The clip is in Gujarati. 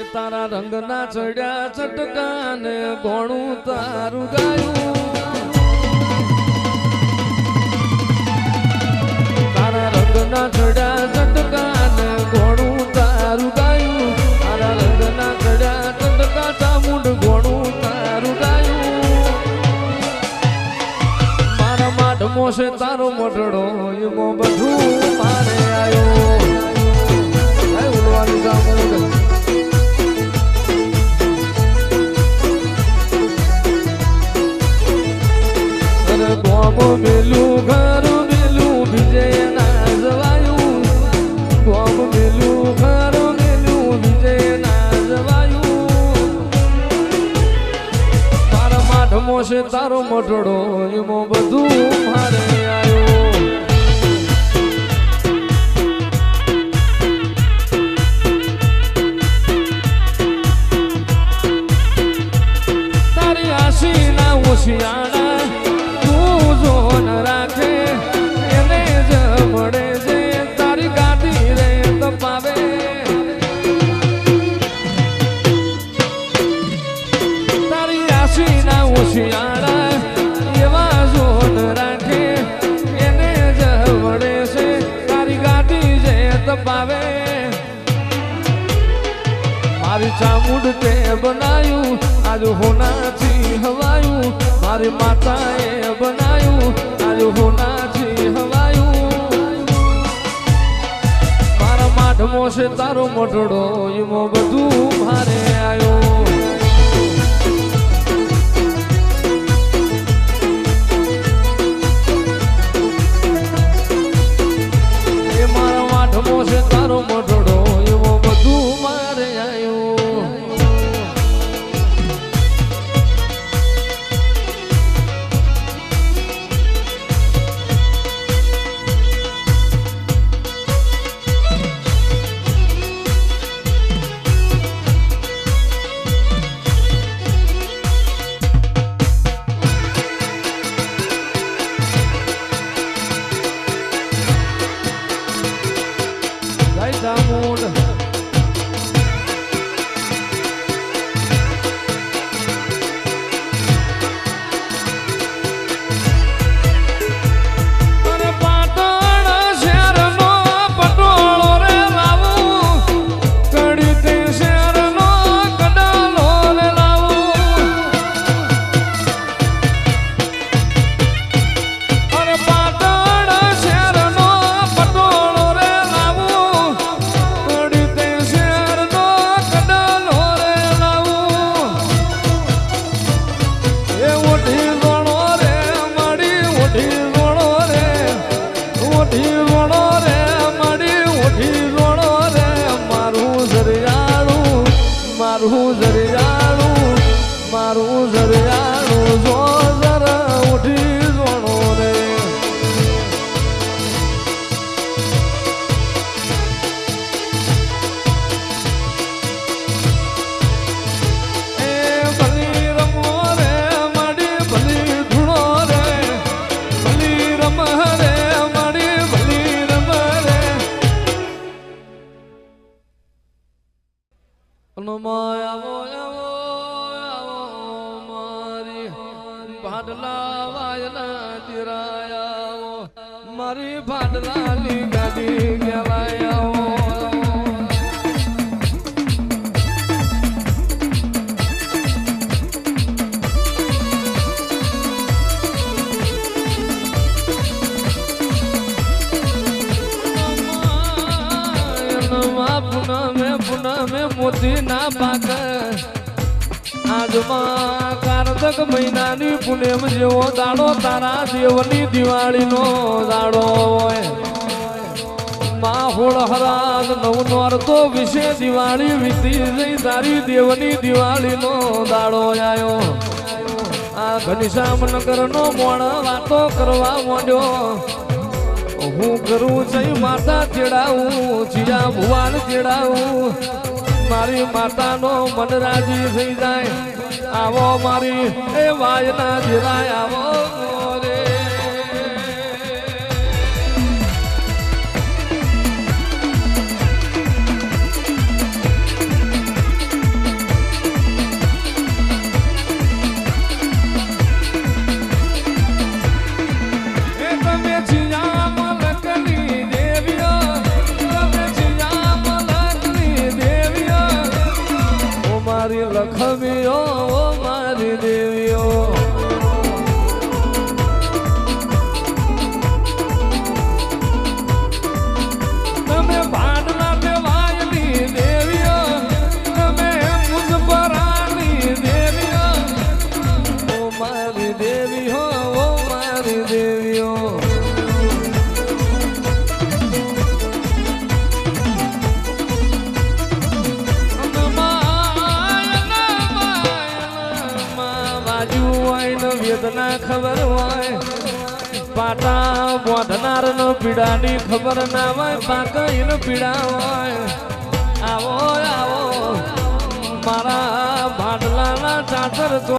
એ તારા રંગના ચડ્યા ચટકાને ગોણું તારું ગાયું. તારા રંગના ચડ્યા ચટકાને ગોણું તારું ગાયું. તારા રંગના ચડ્યા ચટકા ચામુંડ ગોણું તારું ગાયું. મારા માઢ મોસે તારો મઢડો એમાં બધું મારે આવ્યો ચામુંડ છે તારો મોટડો એમાં બધું મારે આશી એવા જો રાખે, એને જ મળે છે, તારી ગાદી જે તપાવે. મારી ચામુંડ તે બનાયું, આજ હોનાથી હવાયું. મારી માતાએ બનાયું, આજ હોનાથી હવાયું. મારા માઠમો છે તારો મોટડો એમાં બધું મારે. મારું જરિયાળું મારું જરિયાળું જો જરા ઉઠી જોણો રે. એ આવો આવો આવો મારી ભાડલા વાયના દિરાય મારી ભાડલાની ગાડી ગેલાય પુનમે મોતી ના પાક આજમાં કારતક મહિનાની પુણ્યમ જેવો દાડો તારા દેવની દિવાળીનો દાડો હોય. માહોળ હરાજ નવ નોરતો વિશે દિવાળી વીતી જઈ તારી દેવની દિવાળીનો દાડો આવ્યો આ ઘનશ્યામ નગરનો મોણ વાતો કરવા માંડ્યો. હું કરું જય માતા ચેડાવું જીયા ભુવાન તેડાવું. મારી માતાનો મન રાજી થઈ જાય. આવો મારી એ વાયના જીરાય આવો. રે ના ખબર હોય, પાટા બોધનાર નો પીડાની ખબર ના હોય પાકઈ નો પીડા હોય. આવો આવો, મારા ભાડલાના ચાતર